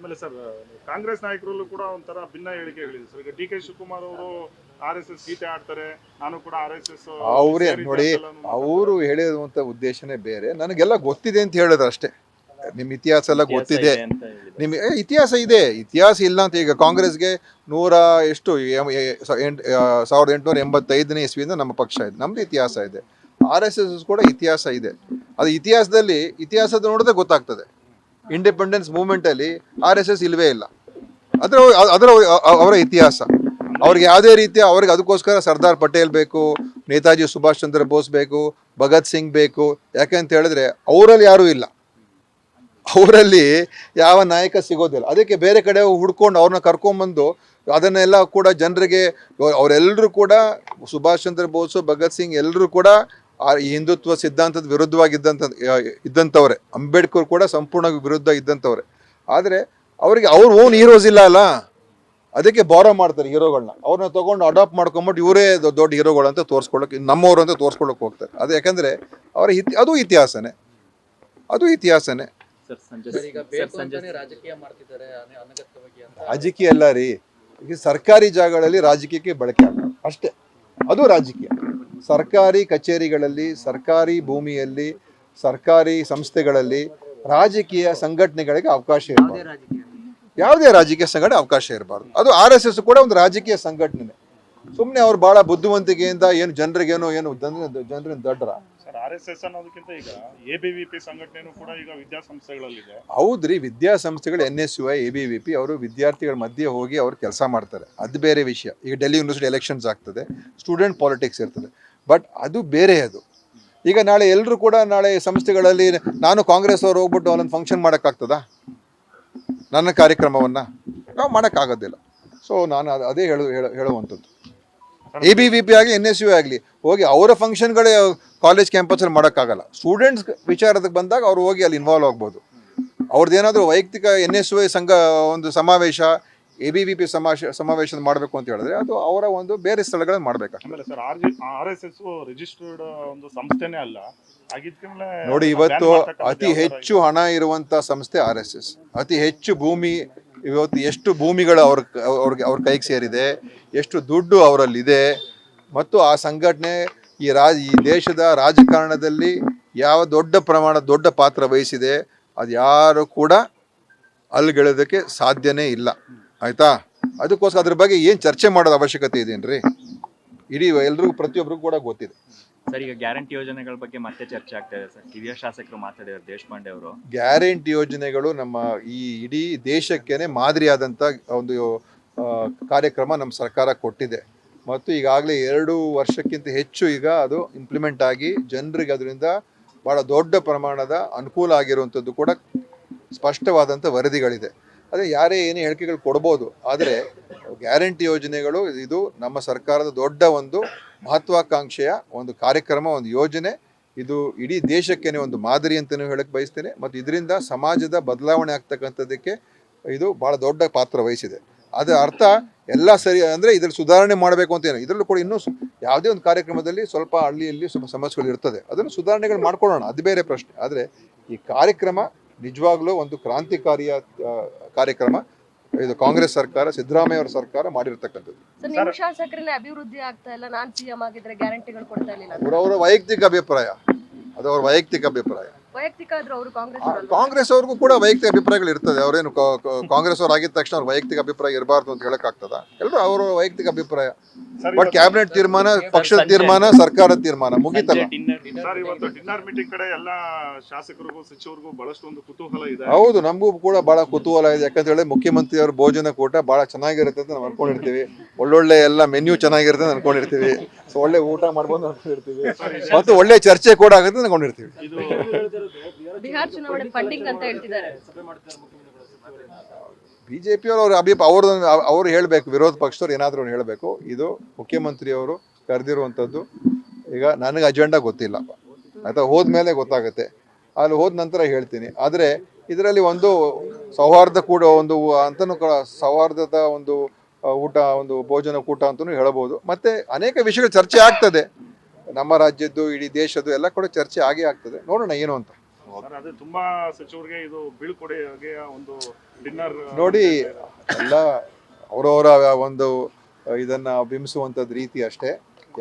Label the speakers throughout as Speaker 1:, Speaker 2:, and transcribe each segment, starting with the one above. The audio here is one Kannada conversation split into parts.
Speaker 1: ಆಮೇಲೆ ಸರ್ ಕಾಂಗ್ರೆಸ್ ನಾಯಕರಲ್ಲೂ ಕೂಡ ಒಂಥರ ಭಿನ್ನ ಹೇಳಿಕೆಗಳಿದೆ ಸರ್. ಈಗ ಡಿ ಕೆ ಶಿವಕುಮಾರ್ ಅವರು ಆರ್ ಎಸ್ ಎಸ್ ಗೀತೆ ಆಡ್ತಾರೆ ನಾನು ಕೂಡ ಆರ್ ಎಸ್ ಎಸ್
Speaker 2: ಅವ್ರೇ ನೋಡಿ ಅವರು ಹೇಳಿರುವಂತ ಉದ್ದೇಶನೇ ಬೇರೆ. ನನಗೆಲ್ಲ ಗೊತ್ತಿದೆ ಅಂತ ಹೇಳಿದ್ರು ಅಷ್ಟೇ. ನಿಮ್ ಇತಿಹಾಸ ಎಲ್ಲ ಗೊತ್ತಿದೆ. ನಿಮ್ ಇತಿಹಾಸ ಇದೆ. ಇತಿಹಾಸ ಇಲ್ಲ ಅಂತ ಈಗ ಕಾಂಗ್ರೆಸ್ಗೆ ನೂರ ಎಷ್ಟು ಸಾವಿರದ ಎಂಟುನೂರ ಎಂಬತ್ತೈದನೇ ಇಸ್ವಿಯಿಂದ ನಮ್ಮ ಪಕ್ಷ ಇದೆ. ನಮ್ದು ಇತಿಹಾಸ ಇದೆ. ಆರ್ ಎಸ್ ಎಸ್ ಕೂಡ ಇತಿಹಾಸ ಇದೆ. ಅದು ಇತಿಹಾಸದಲ್ಲಿ ಇತಿಹಾಸದ ನೋಡಿದ್ರೆ ಗೊತ್ತಾಗ್ತದೆ. ಇಂಡಿಪೆಂಡೆನ್ಸ್ ಮೂವ್ಮೆಂಟ್ ಅಲ್ಲಿ ಆರ್ ಎಸ್ ಎಸ್ ಇಲ್ವೇ ಇಲ್ಲ. ಅದರ ಅದರ, ಅವರ ಇತಿಹಾಸ. ಅವ್ರಿಗೆ ಯಾವುದೇ ರೀತಿಯ, ಅವ್ರಿಗೆ ಅದಕ್ಕೋಸ್ಕರ ಸರ್ದಾರ್ ಪಟೇಲ್ ಬೇಕು, ನೇತಾಜಿ ಸುಭಾಷ್ ಚಂದ್ರ ಬೋಸ್ ಬೇಕು, ಭಗತ್ ಸಿಂಗ್ ಬೇಕು. ಯಾಕೆಂತ ಹೇಳಿದ್ರೆ, ಅವರಲ್ಲಿ ಯಾರೂ ಇಲ್ಲ. ಅವರಲ್ಲಿ ಯಾವ ನಾಯಕ ಸಿಗೋದಿಲ್ಲ. ಅದಕ್ಕೆ ಬೇರೆ ಕಡೆ ಹುಡ್ಕೊಂಡು ಅವ್ರನ್ನ ಕರ್ಕೊಂಬಂದು ಅದನ್ನೆಲ್ಲ ಕೂಡ ಜನರಿಗೆ, ಅವರೆಲ್ಲರೂ ಕೂಡ ಸುಭಾಷ್ ಚಂದ್ರ ಬೋಸ್, ಭಗತ್ ಸಿಂಗ್ ಎಲ್ಲರೂ ಕೂಡ ಆ ಈ ಹಿಂದುತ್ವ ಸಿದ್ಧಾಂತದ ವಿರುದ್ಧವಾಗಿದ್ದಂಥ ಇದ್ದಂಥವ್ರೆ ಅಂಬೇಡ್ಕರ್ ಕೂಡ ಸಂಪೂರ್ಣ ವಿರುದ್ಧ ಇದ್ದಂಥವ್ರೆ ಆದರೆ ಅವರಿಗೆ ಅವ್ರ ಓನ್ ಹೀರೋಸ್ ಇಲ್ಲ ಅಲ್ಲ? ಅದಕ್ಕೆ ಬಾರೋ ಮಾಡ್ತಾರೆ ಹೀರೋಗಳನ್ನ ಅವ್ರನ್ನ ತೊಗೊಂಡು ಅಡಾಪ್ಟ್ ಮಾಡ್ಕೊಂಬಿಟ್ಟು ಇವರೇ ದೊಡ್ಡ ಹೀರೋಗಳು ಅಂತ ತೋರಿಸ್ಕೊಳ್ಳೋಕೆ ನಮ್ಮವರು ಅಂತ ತೋರಿಸ್ಕೊಳ್ಳೋಕೆ ಹೋಗ್ತಾರೆ. ಅದು ಯಾಕಂದರೆ ಅವರ ಇತಿ ಅದು ಇತಿಹಾಸನೇ. ಅದು ಇತಿಹಾಸನೇ.
Speaker 3: ಸರ್ ಸಂಜೆ
Speaker 4: ಸರ್, ಈಗ
Speaker 3: ಸರ್
Speaker 4: ಬೇಕು
Speaker 3: ಸಂಜೆ
Speaker 4: ರಾಜಕೀಯ
Speaker 2: ಅಲ್ಲ ರೀ. ಈಗ ಸರ್ಕಾರಿ ಜಾಗಗಳಲ್ಲಿ ರಾಜಕೀಯಕ್ಕೆ ಬಳಕೆ ಆಗ್ತದೆ. ಅಷ್ಟೇ. ಅದು ರಾಜಕೀಯ. ಸರ್ಕಾರಿ ಕಚೇರಿಗಳಲ್ಲಿ ಸರ್ಕಾರಿ ಭೂಮಿಯಲ್ಲಿ ಸರ್ಕಾರಿ ಸಂಸ್ಥೆಗಳಲ್ಲಿ ರಾಜಕೀಯ ಸಂಘಟನೆಗಳಿಗೆ ಅವಕಾಶ ಇರಬಾರ್ದು. ಯಾವುದೇ ರಾಜಕೀಯ ಸಂಘಟನೆ ಅವಕಾಶ ಇರಬಾರ್ದು. ಅದು ಆರ್ ಎಸ್ ಎಸ್ ಕೂಡ ಒಂದು ರಾಜಕೀಯ ಸಂಘಟನೆ ಸುಮ್ಮನೆ ಅವ್ರು ಬಹಳ ಬುದ್ಧಿವಂತಿಕೆಯಿಂದ ಏನು ಜನರಿಗೇನೋ ಏನು ಜನರಿಂದ ದಡ್ರ.
Speaker 1: ಆರ್ ಎಸ್ ಅನ್ನೋದಕ್ಕಿಂತ ಈಗ ಎ ಬಿ ಕೂಡ ಈಗ ವಿದ್ಯಾಸಂಸ್ಥೆಗಳಲ್ಲಿದೆ.
Speaker 2: ಹೌದ್ರಿ, ವಿದ್ಯಾಸಂಸ್ಥೆಗಳು N S U I A B V P ಅವರು ವಿದ್ಯಾರ್ಥಿಗಳ ಮಧ್ಯೆ ಹೋಗಿ ಅವರು ಕೆಲಸ ಮಾಡ್ತಾರೆ. ಅದು ಬೇರೆ ವಿಷಯ. ಈಗ ಡೆಲ್ಲಿ ಯೂನಿವರ್ಸಿಟಿ ಎಲೆಕ್ಷನ್ಸ್ ಆಗ್ತದೆ ಸ್ಟೂಡೆಂಟ್ ಪಾಲಿಟಿಕ್ಸ್ ಇರ್ತದೆ. ಬಟ್ ಅದು ಬೇರೆ ಅದು. ಈಗ ನಾಳೆ ಎಲ್ಲರೂ ಕೂಡ ನಾಳೆ ಸಂಸ್ಥೆಗಳಲ್ಲಿ ನಾನು ಕಾಂಗ್ರೆಸ್ ಅವ್ರು ಹೋಗ್ಬಿಟ್ಟು ಒಂದೊಂದು ಫಂಕ್ಷನ್ ಮಾಡೋಕ್ಕಾಗ್ತದಾ? ನನ್ನ ಕಾರ್ಯಕ್ರಮವನ್ನು? ನಾವು ಮಾಡೋಕ್ಕಾಗೋದಿಲ್ಲ. ಸೊ ನಾನು ಅದ್- ಹೇಳು- ಹೇಳುವಂಥದ್ದು. ಎ ಬಿ ವಿ ಪಿ ಆಗಲಿ ಎನ್ ಎಸ್ ಯು ಆಗಲಿ ಹೋಗಿ ಅವರ ಫಂಕ್ಷನ್ಗಳೇ ಕಾಲೇಜ್ ಕ್ಯಾಂಪಸಲ್ಲಿ ಮಾಡೋಕ್ಕಾಗಲ್ಲ. ಸ್ಟೂಡೆಂಟ್ಸ್ ವಿಚಾರದಕ್ಕೆ ಬಂದಾಗ ಅವ್ರು ಹೋಗಿ ಅಲ್ಲಿ ಇನ್ವಾಲ್ವ್ ಆಗ್ಬೋದು. ಅವ್ರದ್ದೇನಾದರೂ ವೈಯಕ್ತಿಕ ಎನ್ ಎಸ್ ಯು ಸಂಘ ಒಂದು ಸಮಾವೇಶ ಎ ಬಿ ವಿ ಪಿ ಸಮಾವೇಶ ಸಮಾವೇಶ ಮಾಡಬೇಕು ಅಂತ ಹೇಳಿದ್ರೆ ಅದು ಅವರ ಒಂದು ಬೇರೆ ಸ್ಥಳಗಳಲ್ಲಿ ಮಾಡಬೇಕಾಗ್ತದೆ.
Speaker 1: ಆಮೇಲೆ sir R G R S S registered ಒಂದು ಸಂಸ್ಥೆನೇ ಅಲ್ಲ. ಆಗಿದ್ಮೇಲೆ
Speaker 2: ನೋಡಿ ಇವತ್ತು ಅತಿ ಹೆಚ್ಚು ಹಣ ಇರುವಂತ ಸಂಸ್ಥೆ ಆರ್ ಎಸ್ ಎಸ್ ಅತಿ ಹೆಚ್ಚು ಭೂಮಿ ಇವತ್ತು ಎಷ್ಟು ಭೂಮಿಗಳು ಅವ್ರ ಅವ್ರಿಗೆ ಅವ್ರ ಕೈಗೆ ಸೇರಿದೆ, ಎಷ್ಟು ದುಡ್ಡು ಅವರಲ್ಲಿದೆ, ಮತ್ತು ಆ ಸಂಘಟನೆ ಈ ರಾಜ ಈ ದೇಶದ ರಾಜಕಾರಣದಲ್ಲಿ ಯಾವ ದೊಡ್ಡ ಪ್ರಮಾಣ ದೊಡ್ಡ ಪಾತ್ರ ವಹಿಸಿದೆ, ಅದು ಯಾರು ಕೂಡ ಅಲ್ಲಿಗೆಳೋದಕ್ಕೆ ಸಾಧ್ಯನೇ ಇಲ್ಲ. ಆಯ್ತಾ? ಅದಕ್ಕೋಸ್ಕರ ಅದ್ರ ಬಗ್ಗೆ ಏನು ಚರ್ಚೆ ಮಾಡೋದು ಅವಶ್ಯಕತೆ ಇದೆಯೇನ್ರಿ ಇಡೀ ಎಲ್ರಿಗೂ ಪ್ರತಿಯೊಬ್ಬರಿಗೂ ಕೂಡ ಗೊತ್ತಿದೆ.
Speaker 3: ಸರ್, ಈಗ ಗ್ಯಾರಂಟಿ ಯೋಜನೆಗಳ ಬಗ್ಗೆ ಮತ್ತೆ ಚರ್ಚೆ ಆಗ್ತಾ ಇದೆ ಸರ್. ಹಿರಿಯ ಶಾಸಕರು ಮಾತಾಡಿದ್ದಾರೆ, ದೇಶಪಾಂಡೆ ಅವರು.
Speaker 2: ಗ್ಯಾರಂಟಿ ಯೋಜನೆಗಳು ನಮ್ಮ ಈ ಇಡೀ ದೇಶಕ್ಕೇನೆ ಮಾದರಿಯಾದಂಥ ಒಂದು ಕಾರ್ಯಕ್ರಮ ನಮ್ಮ ಸರ್ಕಾರ ಕೊಟ್ಟಿದೆ. ಮತ್ತು ಈಗಾಗಲೇ ಎರಡು ವರ್ಷಕ್ಕಿಂತ ಹೆಚ್ಚು ಈಗ ಅದು ಇಂಪ್ಲಿಮೆಂಟ್ ಆಗಿ ಜನರಿಗೆ ಅದರಿಂದ ಭಾಳ ದೊಡ್ಡ ಪ್ರಮಾಣದ ಅನುಕೂಲ ಆಗಿರುವಂಥದ್ದು ಕೂಡ ಸ್ಪಷ್ಟವಾದಂಥ ವರದಿಗಳಿದೆ. ಅದೇ ಯಾರೇ ಏನೇ ಹೇಳಿಕೆಗಳು ಕೊಡ್ಬೋದು, ಆದರೆ ಗ್ಯಾರಂಟಿ ಯೋಜನೆಗಳು ಇದು ನಮ್ಮ ಸರ್ಕಾರದ ದೊಡ್ಡ ಒಂದು ಮಹತ್ವಾಕಾಂಕ್ಷೆಯ ಒಂದು ಕಾರ್ಯಕ್ರಮ, ಒಂದು ಯೋಜನೆ. ಇದು ಇಡೀ ದೇಶಕ್ಕೇನೆ ಒಂದು ಮಾದರಿ ಅಂತಲೂ ಹೇಳಕ್ಕೆ ಬಯಸ್ತೇನೆ. ಮತ್ತು ಇದರಿಂದ ಸಮಾಜದ ಬದಲಾವಣೆ ಆಗ್ತಕ್ಕಂಥದ್ದಕ್ಕೆ ಇದು ಭಾಳ ದೊಡ್ಡ ಪಾತ್ರ ವಹಿಸಿದೆ. ಅದರ ಅರ್ಥ, ಎಲ್ಲ ಸರಿ ಅಂದರೆ ಇದರಲ್ಲಿ ಸುಧಾರಣೆ ಮಾಡಬೇಕು ಅಂತ ಏನು. ಇದರಲ್ಲೂ ಕೂಡ ಇನ್ನೂ ಯಾವುದೇ ಒಂದು ಕಾರ್ಯಕ್ರಮದಲ್ಲಿ ಸ್ವಲ್ಪ ಹಳ್ಳಿಯಲ್ಲಿ ಸ್ವಲ್ಪ ಸಮಸ್ಯೆಗಳು ಇರ್ತದೆ. ಅದನ್ನು ಸುಧಾರಣೆಗಳು ಮಾಡ್ಕೊಳ್ಳೋಣ. ಅದು ಬೇರೆ ಪ್ರಶ್ನೆ. ಆದರೆ ಈ ಕಾರ್ಯಕ್ರಮ ನಿಜವಾಗ್ಲೂ ಒಂದು ಕ್ರಾಂತಿಕಾರಿಯ ಕಾರ್ಯಕ್ರಮ. ಇದು ಕಾಂಗ್ರೆಸ್ ಸರ್ಕಾರ ಸಿದ್ದರಾಮಯ್ಯ ಅವರ ಸರ್ಕಾರ ಮಾಡಿರ್ತಕ್ಕಂಥದ್ದು.
Speaker 5: ಸರ್ ನಿಮ್ಮ ಶಾಸಕರನ್ನೇ ಅಭಿವೃದ್ಧಿ ಆಗ್ತಾ ಇಲ್ಲ ನಾನ್ ಸಿಎಂ ಆಗಿದ್ರೆ ಗ್ಯಾರಂಟಿಗಳು ಕೊಡ್ತಾ ಇಲ್ಲ.
Speaker 2: ಅವರವರ ವೈಯಕ್ತಿಕ ಅಭಿಪ್ರಾಯ. ಅದು ಅವ್ರ ವೈಯಕ್ತಿಕ ಅಭಿಪ್ರಾಯ.
Speaker 5: ವೈಯಕ್ತಿಕ ಆದ್ರೂ ಅವರು ಕಾಂಗ್ರೆಸ್
Speaker 2: ಅವ್ರಿಗೂ ಕೂಡ ವೈಯಕ್ತಿಕ ಅಭಿಪ್ರಾಯಗಳು ಇರ್ತದೆ. ಅವರೇನು ಕಾಂಗ್ರೆಸ್ ಅವ್ರು ಆಗಿದ ತಕ್ಷಣ ಅವ್ರ ವೈಯಕ್ತಿಕ ಅಭಿಪ್ರಾಯ ಇರಬಾರ್ದು ಅಂತ ಹೇಳಕ್ಕಾಗ್ತದ? ಎಲ್ಲರೂ ಅವರ ವೈಯಕ್ತಿಕ ಅಭಿಪ್ರಾಯ. ಬಟ್ ಕ್ಯಾಬಿನೆಟ್ ತೀರ್ಮಾನ ಪಕ್ಷದ ತೀರ್ಮಾನ ಸರ್ಕಾರದ ತೀರ್ಮಾನ ಮುಗಿತಲ್ಲ?
Speaker 1: ಸರ್ ಇವತ್ತು ಡಿನ್ನರ್ ಮೀಟಿಂಗ್ ಕಡೆ ಎಲ್ಲ ಶಾಸಕರಿಗೂ ಸಚಿವರಿಗೂ ಬಹಳಷ್ಟು ಒಂದು ಕುತೂಹಲ ಇದೆ.
Speaker 2: ಹೌದು ನಮಗೂ ಕೂಡ ಬಹಳ ಕುತೂಹಲ ಇದೆ. ಯಾಕಂತ ಹೇಳಿದ್ರೆ ಮುಖ್ಯಮಂತ್ರಿ ಅವ್ರ ಭೋಜನ ಕೂಟ ಬಹಳ ಚೆನ್ನಾಗಿರುತ್ತೆ ಅಂತ ನಾವು ಅನ್ಕೊಂಡಿರ್ತೀವಿ. ಒಳ್ಳೊಳ್ಳೆ ಎಲ್ಲ ಮೆನ್ಯೂ ಚೆನ್ನಾಗಿರುತ್ತೆ ಅಂತ ಅನ್ಕೊಂಡಿರ್ತೀವಿ. ಸೊ ಒಳ್ಳೆ ಊಟ ಮಾಡ್ಬೋದು ಅನ್ಕೊಂಡಿರ್ತೀವಿ. ಮತ್ತು ಒಳ್ಳೆ ಚರ್ಚೆ ಕೂಡ ಆಗುತ್ತೆ ಅಂತ ಅನ್ಕೊಂಡಿರ್ತೀವಿ.
Speaker 5: ಬಿಹಾರ್ ಚುನಾವಣೆ ಫಂಡಿಂಗ್ ಅಂತ ಹೇಳ್ತಿದ್ದಾರೆ.
Speaker 2: ಬಿಜೆಪಿ ಅವ್ರ ಅಭಿ ಅವ್ರದ್ದು ಅವ್ರು ಹೇಳಬೇಕು, ವಿರೋಧ ಪಕ್ಷದವ್ರು ಏನಾದರೂ ಹೇಳಬೇಕು. ಇದು ಮುಖ್ಯಮಂತ್ರಿಯವರು ಕರೆದಿರುವಂಥದ್ದು ಈಗ ನನಗೆ ಅಜೆಂಡಾ ಗೊತ್ತಿಲ್ಲ. ಆಯ್ತಾ? ಹೋದ್ಮೇಲೆ ಗೊತ್ತಾಗುತ್ತೆ. ಅಲ್ಲಿ ಹೋದ ನಂತರ ಹೇಳ್ತೀನಿ. ಆದರೆ ಇದರಲ್ಲಿ ಒಂದು ಸೌಹಾರ್ದ ಕೂಡ ಒಂದು ಅಂತಲೂ ಕೂಡ ಸೌಹಾರ್ದದ ಒಂದು ಊಟ, ಒಂದು ಭೋಜನ ಕೂಟ ಅಂತಲೂ ಹೇಳಬಹುದು ಮತ್ತೆ ಅನೇಕ ವಿಷಯಗಳು ಚರ್ಚೆ ಆಗ್ತದೆ. ನಮ್ಮ ರಾಜ್ಯದ್ದು, ಇಡೀ ದೇಶದ್ದು ಎಲ್ಲ ಕೂಡ ಚರ್ಚೆ ಆಗೇ ಆಗ್ತದೆ. ನೋಡೋಣ ಏನು ಅಂತ.
Speaker 1: ಸರ್ ಅದು ತುಂಬಾ ಸಚಿವರಿಗೆ ಇದು ಬೀಳ್ಕೊಡುಗೆ ಒಂದು ಡಿನ್ನರ್
Speaker 2: ನೋಡಿ ಎಲ್ಲ ಅವರವರ ಒಂದು ಇದನ್ನ ಬಿಂಬಿಸುವಂಥದ್ದು ರೀತಿ ಅಷ್ಟೇ.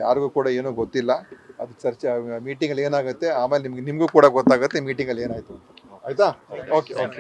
Speaker 2: ಯಾರಿಗೂ ಕೂಡ ಏನೂ ಗೊತ್ತಿಲ್ಲ. ಅದು ಚರ್ಚೆ ಮೀಟಿಂಗಲ್ಲಿ ಏನಾಗುತ್ತೆ ಆಮೇಲೆ ನಿಮ್ಗೆ ನಿಮಗೂ ಕೂಡ ಗೊತ್ತಾಗುತ್ತೆ ಮೀಟಿಂಗಲ್ಲಿ ಏನಾಯ್ತು ಅಂತ. ಆಯ್ತಾ. Okay okay.